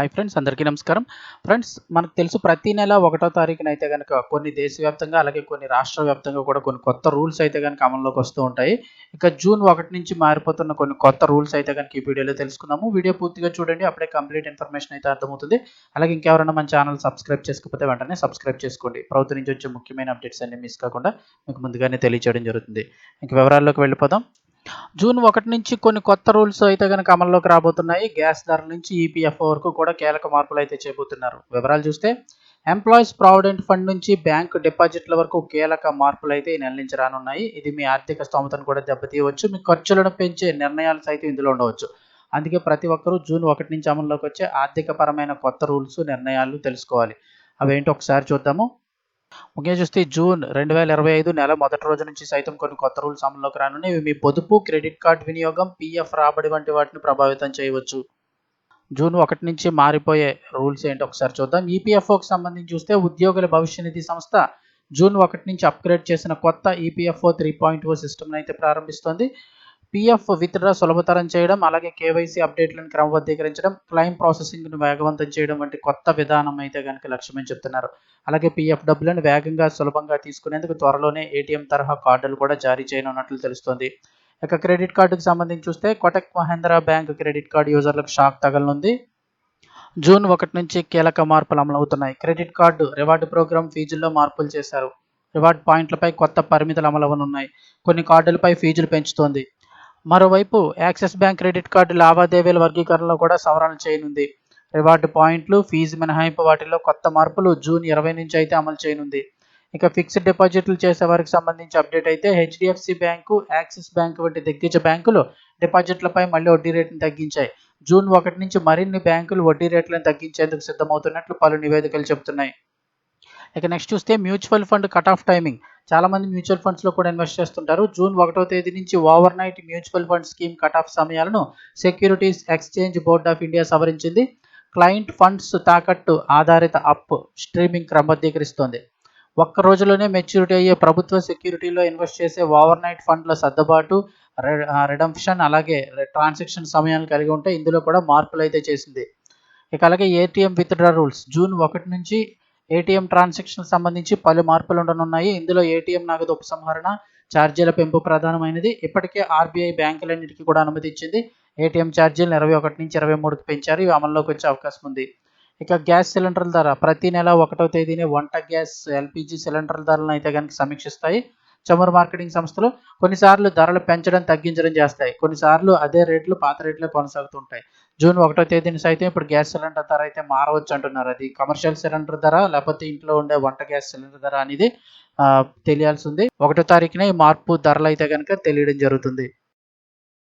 Hi friends అందరికీ నమస్కారం. Friends మనకు తెలుసు ప్రతి నెల ఒకటో తారీఖున అయితే కనుక కొన్ని దేశవ్యాప్తంగా అలాగే కొన్ని రాష్ట్ర వ్యాప్తంగా కూడా కొన్ని కొత్త రూల్స్ అయితే కనుక అమల్లోకి వస్తూ ఉంటాయి. ఇక జూన్ ఒకటి నుంచి మారిపోతున్న కొన్ని కొత్త రూల్స్ అయితే కనుక ఈ వీడియోలో తెలుసుకుందాము. వీడియో పూర్తిగా చూడండి అప్పుడే కంప్లీట్ ఇన్ఫర్మేషన్ అయితే అర్థమవుతుంది. అలాగే ఇంకెవరైనా మన ఛానల్ సబ్స్క్రైబ్ చేసుకోకపోతే వెంటనే సబ్స్క్రైబ్ చేసుకోండి. ప్రభుత్వం నుంచి వచ్చే ముఖ్యమైన అప్డేట్స్ అన్ని మిస్ కాకుండా మీకు ముందుగానే తెలియచేయడం జరుగుతుంది. ఇంక వివరాల్లోకి వెళ్ళిపోదాం. జూన్ ఒకటి నుంచి కొన్ని కొత్త రూల్స్ అయితే కనుక అమల్లోకి రాబోతున్నాయి. గ్యాస్ ధరల నుంచి ఈపీఎఫ్ఓ వరకు కూడా కీలక మార్పులు అయితే చేయబోతున్నారు వివరాలు చూస్తే ఎంప్లాయీస్ ప్రావిడెంట్ ఫండ్ నుంచి బ్యాంక్ డిపాజిట్ల వరకు కీలక మార్పులు అయితే ఈ నెల నుంచి రానున్నాయి. ఇది మీ ఆర్థిక స్తోమతను కూడా దెబ్బతీయవచ్చు. మీ ఖర్చులను పెంచే నిర్ణయాలు సైతం ఇందులో ఉండవచ్చు. అందుకే ప్రతి ఒక్కరూ జూన్ ఒకటి నుంచి అమల్లోకి వచ్చే ఆర్థిక పరమైన కొత్త రూల్స్ నిర్ణయాలు తెలుసుకోవాలి. అవేంటి ఒకసారి చూద్దాము. ముఖ్యంగా చూస్తే జూన్ రెండు వేల ఇరవై ఐదు నెల మొదటి రోజు నుంచి సైతం కొన్ని కొత్త రూల్స్ అమల్లోకి రానున్నాయి. ఇవి మీ పొదుపు క్రెడిట్ కార్డ్ వినియోగం పీఎఫ్ రాబడి వంటి వాటిని ప్రభావితం చేయవచ్చు. జూన్ ఒకటి నుంచి మారిపోయే రూల్స్ ఏంటో ఒకసారి చూద్దాం. ఈపీఎఫ్ఓకి సంబంధించి చూస్తే ఉద్యోగుల భవిష్య నిధి సంస్థ జూన్ ఒకటి నుంచి అప్గ్రేడ్ చేసిన కొత్త ఈపీఎఫ్ఓ త్రీ పాయింట్ ఓ సిస్టమ్ని అయితే ప్రారంభిస్తోంది. పిఎఫ్ విత్డ్రా సులభతరం చేయడం అలాగే కేవైసీ అప్డేట్లను క్రమబద్ధీకరించడం క్లైమ్ ప్రాసెసింగ్ను వేగవంతం చేయడం వంటి కొత్త విధానం అయితే కనుక లక్ష్యమని చెప్తున్నారు. అలాగే పిఎఫ్ డబ్బులను వేగంగా సులభంగా తీసుకునేందుకు త్వరలోనే ఏటీఎం తరహా కార్డులు కూడా జారీ చేయనున్నట్లు తెలుస్తోంది. ఇక క్రెడిట్ కార్డుకు సంబంధించి చూస్తే Kotak Mahindra bank credit card యూజర్లకు shock తగలనుంది. జూన్ ఒకటి నుంచి కీలక మార్పులు అమలవుతున్నాయి. క్రెడిట్ కార్డు రివార్డు ప్రోగ్రామ్ ఫీజుల్లో మార్పులు చేశారు. రివార్డ్ పాయింట్లపై కొత్త పరిమితులు అమలవనున్నాయి. కొన్ని కార్డులపై ఫీజులు పెంచుతోంది. మరోవైపు యాక్సిస్ బ్యాంక్ క్రెడిట్ కార్డు లావాదేవీల వర్గీకరణలో కూడా సవరణ చేయనుంది. రివార్డు పాయింట్లు ఫీజు మినహాయింపు వాటిలో కొత్త మార్పులు జూన్ ఇరవై నుంచి అయితే అమలు చేయనుంది. ఇక ఫిక్స్డ్ డిపాజిట్లు చేసే వారికి సంబంధించి అప్డేట్ అయితే హెచ్డిఎఫ్సి బ్యాంకు యాక్సిస్ బ్యాంక్ వంటి దిగ్గజ బ్యాంకులు డిపాజిట్లపై మళ్ళీ వడ్డీ రేటును తగ్గించాయి. జూన్ ఒకటి నుంచి మరిన్ని బ్యాంకులు వడ్డీ రేట్లను తగ్గించేందుకు సిద్ధమవుతున్నట్లు పలు నివేదికలు చెబుతున్నాయి. ఇక నెక్స్ట్ చూస్తే mutual fund cut off timing. చాలామంది మ్యూచువల్ ఫండ్స్లో కూడా ఇన్వెస్ట్ చేస్తుంటారు. జూన్ ఒకటో తేదీ నుంచి overnight mutual fund scheme cut off సమయాలను securities exchange board of India సవరించింది. Client funds తాకట్టు ఆధారిత అప్ స్ట్రీమింగ్ క్రమబద్ధీకరిస్తోంది. ఒక్క రోజులోనే మెచ్యూరిటీ అయ్యే ప్రభుత్వ సెక్యూరిటీలో ఇన్వెస్ట్ చేసే ఓవర్ నైట్ ఫండ్ల సర్దుబాటు రిడంప్షన్ అలాగే ట్రాన్సాక్షన్ సమయాలు కలిగి ఉంటే ఇందులో కూడా మార్పులు అయితే చేసింది. ఇక అలాగే ఏటీఎం విత్డ్రా రూల్స్. జూన్ ఒకటి నుంచి ఏటీఎం ట్రాన్సాక్షన్ సంబంధించి పలు మార్పులు ఉండనున్నాయి. ఇందులో ఏటీఎం నగదు ఉపసంహరణ ఛార్జీల పెంపు ప్రధానమైనది. ఇప్పటికే ఆర్బీఐ బ్యాంకులన్నిటికీ కూడా అనుమతి ఇచ్చింది ఏటీఎం ఛార్జీలను ఇరవై ఒకటి నుంచి ఇరవై మూడుకి పెంచారు. ఇవి అమల్లోకి వచ్చే అవకాశం ఉంది. ఇక గ్యాస్ సిలిండర్ల ధర ప్రతి నెల ఒకటో తేదీనే వంట గ్యాస్ ఎల్పిజి సిలిండర్ల ధరలను అయితే కనుక సమీక్షిస్తాయి. చమురు మార్కెటింగ్ సంస్థలు కొన్నిసార్లు ధరలు పెంచడం తగ్గించడం చేస్తాయి. కొన్నిసార్లు అదే రేట్లు పాత రేట్లే కొనసాగుతుంటాయి జూన్ ఒకటో తేదీన అయితే ఇప్పుడు గ్యాస్ సిలిండర్ ధర అయితే మారవచ్చు అంటున్నారు. అది కమర్షియల్ సిలిండర్ ధర లేకపోతే ఇంట్లో ఉండే వంట గ్యాస్ సిలిండర్ ధర అనేది తెలియాల్సి ఉంది. ఒకటో తారీఖున ఈ మార్పు ధరలు అయితే కనుక తెలియడం జరుగుతుంది.